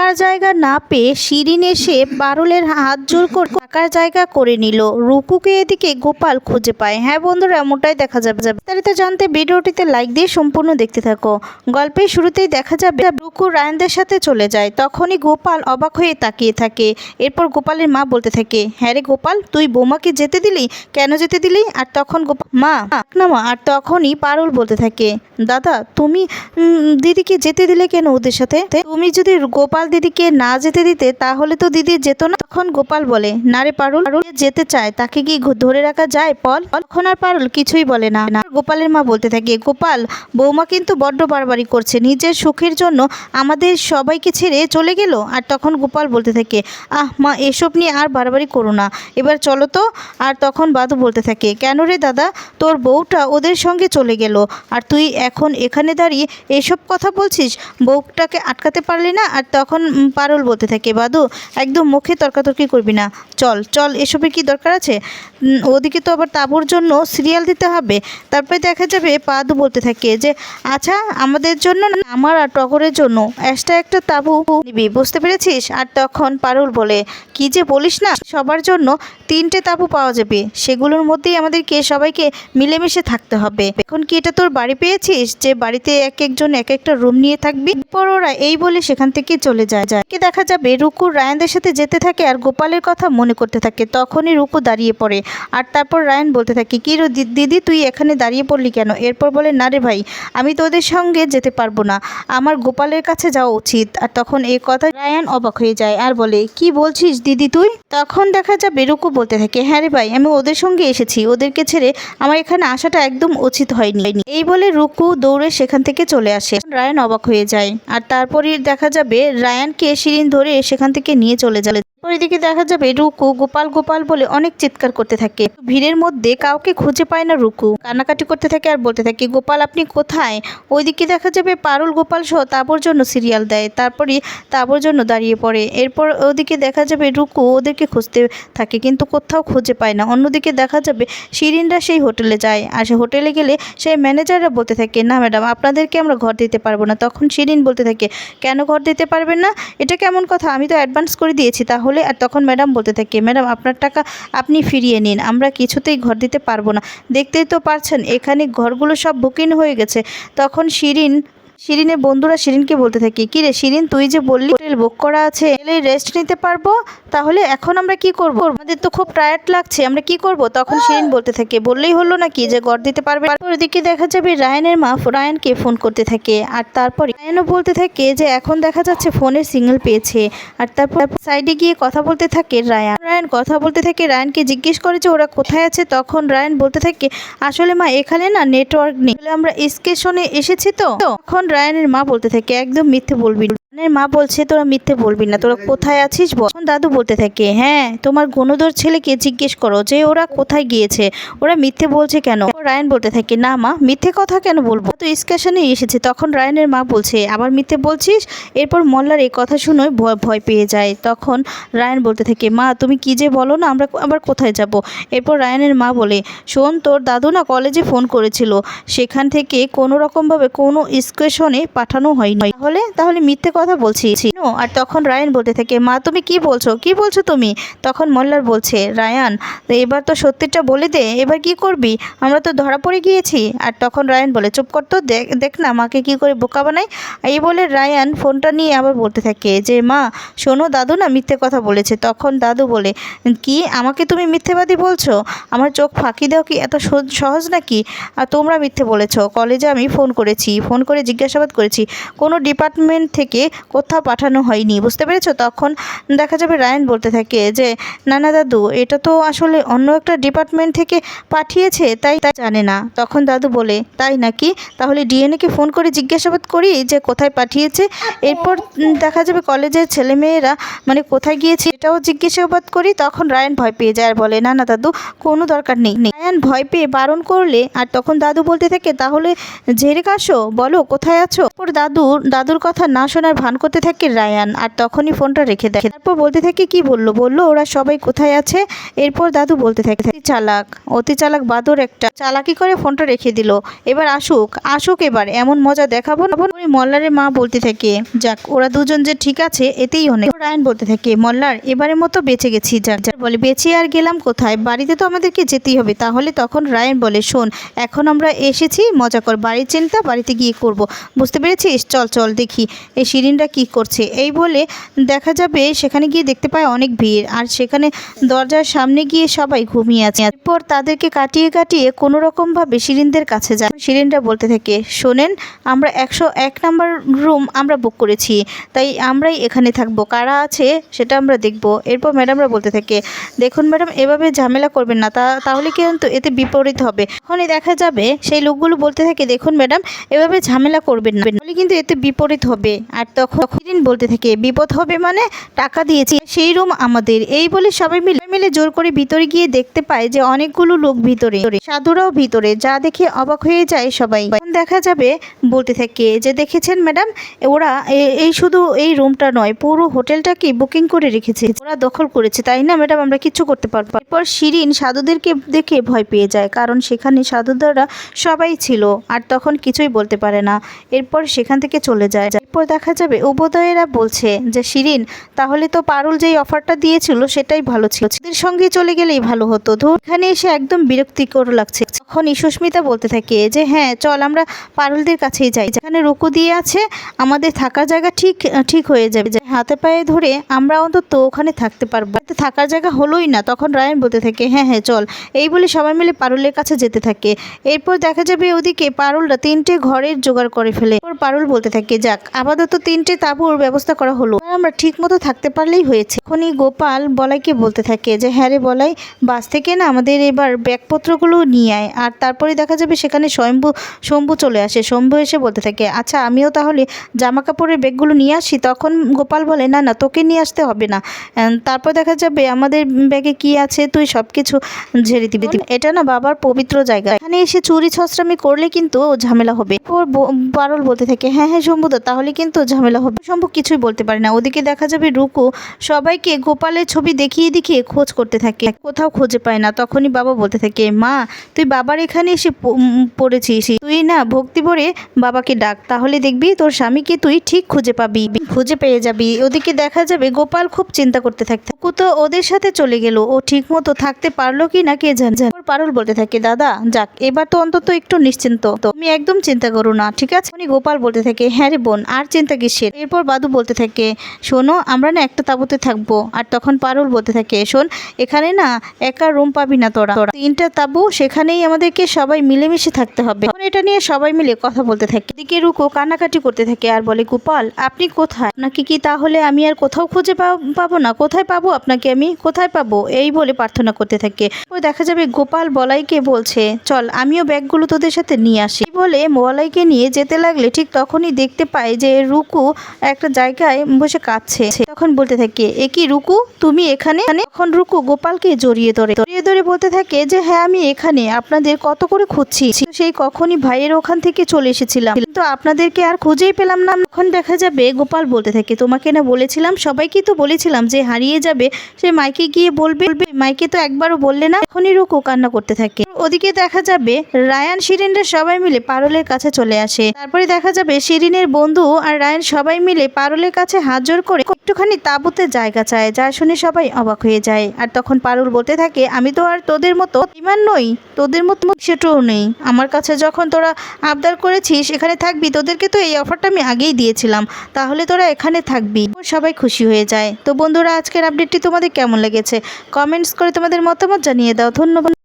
থাকার জায়গা না পেয়ে শিরিন এসে পারুলের হাত জোর করে থাকার জায়গা করে নিল। রুকুকে এদিকে গোপাল খুঁজে পায়। হ্যাঁ বন্ধুরা, এমনটাই দেখা যাবে। বিস্তারিত জানতে ভিডিওটিতে লাইক দিয়ে সম্পূর্ণ দেখতে থাকো। গল্পের শুরুতেই দেখা যাবে, রুকু রায়নদের সাথে চলে যায়। তখনই গোপাল অবাক হয়ে তাকিয়ে থাকে। এরপর গোপালের মা বলতে থাকে হ্যাঁ রে গোপাল, তুই বোমাকে যেতে দিলি? কেন যেতে দিলি? আর তখন গোপাল মা না মা আর তখনই পারুল বলতে থাকে, দাদা, তুমি দিদিকে যেতে দিলে কেন ওদের সাথে? তুমি যদি গোপাল দিদিকে না যেতে দিতে তাহলে তো দিদি যেত না। তখন গোপাল বলে, না রে পারুল যেতে চায়, তাকে কি ধরে রাখা যায় পল তখন আর পারুল কিছুই বলে না, গোপালের মা বলতে থাকে, গোপাল, বৌমা কিন্তু বড্ড বাড়াবাড়ি করছে। নিজের সুখের জন্য আমাদের সবাইকে ছেড়ে চলে গেল? আর তখন গোপাল বলতে থাকে, আহ মা, এসব নিয়ে আর বাড়াবাড়ি করো না। এবার চলো তো। আর তখন বাদু বলতে থাকে, কেন রে দাদা, তোর বউটা ওদের সঙ্গে চলে গেল। আর তুই এখন এখানে দাঁড়িয়ে এসব কথা বলছিস? বউটাকে আটকাতে পারলি না? আর তখন উম, পারুল বলতে থাকে বাদু একদম মুখে তর্কাতর্কি করবি না। চল চল এসবের কি দরকার আছে? ওদিকে তো আবার তাবুর জন্য সিরিয়াল দিতে হবে। তারপরে দেখা যাবে পাদু বলতে থাকে যে আচ্ছা আমাদের জন্য আমার আর টগরের জন্য একটা একটা তাবু নিবি বুঝতে পেরেছিস? আর তখন পারুল বলে কি যে বলিস না সবার জন্য তিনটে তাবু পাওয়া যাবে। সেগুলোর মধ্যেই আমাদেরকে সবাইকে মিলেমিশে থাকতে হবে। এখন কি এটা তোর বাড়ি পেয়েছিস? যে বাড়িতে এক একজন এক একটা রুম নিয়ে থাকবি? পর ওরা এই বলে সেখান থেকে চলে যায় যায়। কি দেখা যাবে রুকু রায়ানদের সাথে যেতে থাকে আর গোপালের কথা মনে করতে থাকে, তখনই রুকু দাঁড়িয়ে পড়ে। আর তারপর রায়ান বলতে থাকে, কি দিদি, তুই এখানে দাঁড়িয়ে পড়লি কেন? এরপর বলে, না রে ভাই, আমি তোদের সঙ্গে যেতে পারব না। আমার গোপালের কাছে যাওয়া উচিত। আর তখন এই কথা রায়ান অবাক হয়ে যায় আর বলে, কি বলছিস দিদি তুই? তখন দেখা যাবে রুকু বলতে থাকে হ্যাঁ রে ভাই, আমি ওদের সঙ্গে এসেছি। ওদেরকে ছেড়ে আমার এখানে আসাটা একদম উচিত হয়নি। এই বলে রুকু দৌড়ে সেখান থেকে চলে আসে। রায়ান অবাক হয়ে যায়। আর তারপরই দেখা যাবে রায়ানকে শিরিন ধরে সেখান থেকে নিয়ে চলে যাবে। ওইদিকে দেখা যাবে রুকু গোপাল গোপাল বলে অনেক চিৎকার করতে থাকে। ভিড়ের মধ্যে কাউকে খুঁজে পায় না রুকু। কান্নাকাটি করতে থাকে আর বলতে থাকে, গোপাল, আপনি কোথায়? ওইদিকে দেখা যাবে পারুল গোপাল সহ তাবর জন্য সিরিয়াল দেয়। তারপরই তাবর জন্য দাঁড়িয়ে পড়ে। এরপর ওদিকে দেখা যাবে রুকু ওদেরকে খুঁজতে থাকে, কিন্তু কোথাও খুঁজে পায় না। অন্যদিকে দেখা যাবে শিরিনরা সেই হোটেলে যায়। আর সে হোটেলে গেলে সেই ম্যানেজাররা বলতে থাকে, না, ম্যাডাম, আপনাদেরকে আমরা ঘর দিতে পারব না। তখন শিরিন বলতে থাকে, কেন ঘর দিতে পারবেন না? এটা কেমন কথা? আমি তো অ্যাডভান্স করে দিয়েছি, তাহলে আর তখন ম্যাডাম বলতে থাকে, ম্যাডাম, আপনার টাকা আপনি ফিরিয়ে নিন, আমরা কিছুতেই ঘর দিতে পারব না। দেখতেই তো পারছেন, এখানে ঘরগুলো সব বুকিং হয়ে গেছে। তখন শিরিন শিরিনের বন্ধুরা শিরিনকে বলতে থাকে, কি রে শিরিন, তুই যে বললি হোটেল বুক করা আছে এলে রেস্ট নিতে পারব? তাহলে এখন আমরা কি করব? আমাদের তো খুব টায়ার্ড লাগছে, আমরা কি করব? তখন শিরিন বলতে থাকে, বললেই হলো নাকি যে গড় দিতে পারবে? ওদিকে দেখা যাবে রায়ানের মা রায়ানকে ফোন করতে থাকে, আর তারপরে রায়ানও বলতে থাকে যে এখন দেখা যাচ্ছে ফোনের সিগন্যাল পেয়েছে, আর তারপর সাইডে গিয়ে কথা বলতে থাকে রায়ান। রায়ান কথা বলতে থাকে রায়ানকে জিজ্ঞেস করে যে ওরা কোথায় আছে? তখন রায়ান বলতে থাকে, আসলে মা, এখানে না নেটওয়ার্ক নেই। আমরা স্টেশনে এসেছি তো? তখন রায়ানের মা বলতে থাকে একদম মিথ্যে বলবি রায়ানের মা বলছে তোরা মিথ্যে বলবি না, তোরা কোথায় আছিস বল? তখন দাদু বলতে থাকে হ্যাঁ তোমার গণদর ছেলেকে জিজ্ঞেস করো যে ওরা কোথায় গিয়েছে, ওরা মিথ্যে বলছে কেন? রায়ন বলতে থাকে, না মা, মিথ্যে কথা কেন বলব? তো স্টেশনে এসেছে, তখন রায়ানের মা বলছে, আবার মিথ্যে বলছিস? এরপর মল্লার এই কথা শুনে ভয় পেয়ে যায়। তখন রায়ান বলতে থাকে, মা, তুমি কি যে বলো না, আমরা আবার কোথায় যাব? এরপর রায়ানের মা বলে, শোন, তোর দাদু না কলেজে ফোন করেছিল, সেখান থেকে কোনো রকমভাবে কোনো স্টেশনে পাঠানো হয়নি। তাহলে তাহলে মিথ্যে কথা বলছি নো, আর তখন রায়ান বলতে থাকে মা তুমি কি বলছো? কি বলছো তুমি? তখন মল্লার বলছে রায়ান এবার তো সত্যিটা বলে দে এবার কি করবি? আমরা তো ধরা পড়ে গিয়েছি। আর তখন রায়ান বলে চুপ কর তো দেখ না মাকে কি করে বোকা বানাই এই বলে রায়ান ফোনটা নিয়ে আবার বলতে থাকে যে মা শোনো দাদু না মিথ্যে কথা বলেছে। তখন দাদু বলে কি? আমাকে তুমি মিথ্যেবাদী বলছো? আমার চোখ ফাঁকি দেওয়া কি এত সহ- সহজ নাকি? আর তোমরা মিথ্যে বলেছ। কলেজে আমি ফোন করেছি ফোন করে জিজ্ঞাসাবাদ করেছি। কোনো ডিপার্টমেন্ট থেকে কোথাও পাঠানো হয়নি। বুঝতে পেরেছ? তখন দেখা যাবে রায়ন বলতে থাকে যে না না দাদু, এটা তো আসলে অন্য একটা ডিপার্টমেন্ট থেকে পাঠিয়েছে, তাই তাই জানে না। তখন দাদু বলে, তাই নাকি? তাহলে ডিএনএকে ফোন করে জিজ্ঞাসাবাদ করি যে, কোথায় পাঠিয়েছে? এরপর দেখা যাবে কলেজের ছেলেমেয়েরা মানে কোথায় গিয়েছে এটাও জিজ্ঞাসাবাদ করি। তখন রায়ন ভয় পেয়ে যায় আর বলে না না দাদু, কোনো দরকার নেই। রায়ান ভয় পেয়ে বারণ করলে আর তখন দাদু বলতে থাকে, তাহলে ঝেড়ে কাশো, বলো, কোথায় আছো? ওর দাদু, দাদুর কথা না শোনার ভান করতে থাকে রায়ান, আর তখনই ফোনটা রেখে দেয়। তারপর বলতে থাকে, কি বলল? বলল, ওরা সবাই কোথায় আছে? এরপর দাদু বলতে থাকে চালাক, অতি চালাক বাদর একটা, চালাকি করে ফোনটা রেখে দিল। এবার আসুক আসুক এবার, এমন মজা দেখাবো না। মল্লারের মা বলতে থাকে, যাক, ওরা দুজন যে ঠিক আছে, এতেই অনেক। রায়ন বলতে থাকে, মল্লার, এবারের মতো বেঁচে গেছি, যাক। যাক, বলে, বেঁচে আর গেলাম কোথায়? বাড়িতে তো আমাদেরকে যেতেই হবে। তাহলে তখন রায়ন বলে, শোন, এখন আমরা এসেছি, মজা কর, বাড়ির চিন্তা, বাড়িতে গিয়ে করব। বুঝতে পেরেছিস? চল চল, দেখি। এই শিরিনরা কি করছে? এই বলে দেখা যাবে সেখানে গিয়ে দেখতে পায় অনেক ভিড়। আর সেখানে দরজার সামনে গিয়ে সবাই ঘুমিয়ে আছে। এরপর তাদেরকে কাটিয়ে কাটিয়ে কোনো রকমভাবে শিরিনদের কাছে যায়। শিরিনরা বলতে থাকে, শোনেন, আমরা একশো এক নাম্বার রুম আমরা বুক করেছি। তাই আমরাই এখানে থাকব। কারা আছে সেটা আমরা দেখব। এরপর ম্যাডামরা বলতে থাকে, দেখুন ম্যাডাম, এভাবে ঝামেলা করবেন না। তা তাহলে কিন্তু এতে বিপরীত হবে। তখনই দেখা যাবে সেই লোকগুলো বলতে থাকে, দেখুন ম্যাডাম, এভাবে ঝামেলা করবেন না। তাহলে কিন্তু এতে বিপরীত হবে। আর তখন শিরিন বলতে থাকে, বিপদ হবে মানে টাকা দিয়েছি, সেই রুম আমাদের। এই বলে সবাই মিলে মিলে জোর করে ভিতরে গিয়ে দেখতে পায় যে অনেকগুলো লোক ভিতরে। সাধুরাও ভিতরে, যা দেখে অবাক হয়ে যায় সবাই। দেখা যাবে, বলতে থাকে যে দেখেছেন ম্যাডাম, ওরা এই শুধু এই রুমটা নয়, পুরো হোটেলটাকে বুকিং করে রেখেছে। ওরা দখল করেছে, তাই না ম্যাডাম? আমরা কিছু করতে পারব। এরপর শিরিন সাধুদেরকে দেখে ভয় পেয়ে যায়, কারণ সেখানে সাধুদারা সবাই ছিল, আর তখন কিছুই বলতে পারে না। এরপর সেখান থেকে চলে যায়। এরপর দেখা যাবে উবোদয়েরা বলছে যে, শিরিন, তাহলে তো পারুল যেই অফারটা দিয়েছিল সেটাই ভালো ছিল। ওদের সঙ্গে চলে গেলেই ভালো হতো। ধর এখানে এসে একদম বিরক্তিকর লাগছে। তখন সুস্মিতা বলতে থাকে যে হ্যাঁ চল আমরা পারুলদের কাছেই যাই। যেখানে রুকু দিয়ে আছে, আমাদের থাকার জায়গা ঠিক ঠিক হয়ে যাবে। হাতে পায়ে ধরে আমরা অন্তত ওখানে থাকতে পারব। থাকার জায়গা হলোই না। তখন রায়ন বলতে থাকে হ্যাঁ হ্যাঁ চল। এই বলে সবাই মিলে পারুলের কাছে যেতে থাকে। এরপর দেখা যাবে ওদিকে পারুলরা তিনটে ঘরের জোগাড় করে ফেলে। পারুল বলতে থাকে, যাক, আপাতত তিনটে তাঁবুর ব্যবস্থা করা হলো। আমরা ঠিক মতো থাকতে পারলেই হয়েছে। এখনই গোপাল বলাইকে বলতে থাকে যে হ্যাঁ রে বলাই, বাস থেকে না আমাদের এবার ব্যাগপত্রগুলো নিয়ে আয়। আর তারপরে দেখা যাবে সেখানে স্বয়ম্ভু, শম্ভু চলে আসে। শম্ভু এসে বলতে থাকে আচ্ছা আমিও তাহলে জামা কাপড়ের ব্যাগগুলো নিয়ে আসি। তখন গোপাল বলে, না না, তোকে নিয়ে আসতে হবে না। তারপর দেখা যাবে আমাদের ব্যাগে কি আছে, তুই সব কিছু ঝেড়ে দিবি। এটা না বাবার পবিত্র জায়গা। এখানে এসে চুরি ছস্রামি করলে কিন্তু ঝামেলা হবে। ওর ব- পারুল বলতে থাকে হ্যাঁ হ্যাঁ শম্ভুদা তাহলে কিন্তু ঝামেলা হবে। শম্ভু কিছুই বলতে পারে না। ওদিকে দেখা যাবে রুকু সবাইকে গোপালের ছবি দেখিয়ে দেখিয়ে খোঁজ করতে থাকে, কোথাও খুঁজে পায় না। তখনই বাবা বলতে থাকে, মা, তুই বাবার এখানে এসে পড়েছিস। তুই না ভক্তি ভরে বাবাকে ডাক, তাহলে দেখবি তোর স্বামীকে তুই ঠিক খুঁজে পাবি, খুঁজে পেয়ে যাবি। ওদিকে দেখা যাবে গোপাল খুব চিন্তা করতে থাকে, রুকু তো ওদের সাথে চলে গেল। ও ঠিক মতো থাকতে পারল কি না, কে জানে? পারুল বলতে থাকে, দাদা, যাক, এবার তো অন্তত একটু নিশ্চিন্ত। তুমি একদম চিন্তা করো না, ঠিক আছে? গোপাল বলতে থাকে হ্যাঁ রে বোন, আর চিন্তা কিসের? এরপর বাদু বলতে থাকে, শোনো, আমরা না একটা তাঁবুতে থাকব। আর তখন পারুল বলতে থাকে, শোন, এখানে না একা রুম পাবি না তোরা। তোরা তিনটা তাঁবু সেখানেই আমাদেরকে সবাই মিলেমিশে থাকতে হবে। এটা নিয়ে সবাই মিলে কথা বলতে থাকে। এদিকে রুকো কান্নাকাটি করতে থাকে আর বলে, গোপাল, আপনি কোথায়? নাকি কি তাহলে আমি আর কোথাও খুঁজে পাব- না? কোথায় পাবো আপনাকে আমি? কোথায় পাবো? এই বলে প্রার্থনা করতে থাকে। ও দেখা যাবে গোপাল বলাইকে বলছে, চল, আমিও ব্যাগগুলো তোদের সাথে নিয়ে আসি। বলে বলাইকে নিয়ে যেতে লাগলে ঠিক তখনই দেখতে পায় যে রুকু একটা জায়গায় বসে কাঁদছে। তখন বলতে থাকে, এ কি রুকু? তুমি এখানে? এখানে?" তখন রুকু গোপালকে জড়িয়ে ধরে। জড়িয়ে ধরে বলতে থাকে যে হ্যাঁ আমি এখানে। আপনাদের কত করে খুঁজছি। সেই কখনই ভাইয়ের ওখান থেকে চলে এসেছিলাম। কিন্তু আপনাদেরকে আর খুঁজেই পেলাম না। তখন দেখা যাবে, গোপাল বলতে থাকে, তোমাকে না বলেছিলাম, সবাইকে তো বলেছিলাম যে হারিয়ে যাবে। সে মাইকে গিয়ে বলবে। বলবে মাইকে তো একবারও বললে না। এখনই রুকু কান্না করতে থাকে। ওদিকে দেখা যাবে, রায়ান, শিরিনরা সবাই মিলে পারলের কাছে চলে আসে। তারপরে দেখা যাবে শিরিনের বন্ধু আর রায়ান সবাই মিলে পারুলের কাছে হাত জোর করে একটুখানি তাঁবুতে জায়গা চায় যা শুনে সবাই অবাক হয়ে যায়। আর তখন পারুল বলতে থাকে, আমি তো আর তোদের মতো ইমান নই, তোদের মতো সেটাও নেই। আমার কাছে যখন তোরা আবদার করেছিস, এখানে থাকবি, তোদেরকে তো এই অফারটা আমি আগেই দিয়েছিলাম। তাহলে তোরা এখানে থাকবি। সবাই খুশি হয়ে যায়। তো বন্ধুরা, আজকের আপডেটটি তোমাদের কেমন লেগেছে? কমেন্টস করে তোমাদের মতামত জানিয়ে দাও। ধন্যবাদ।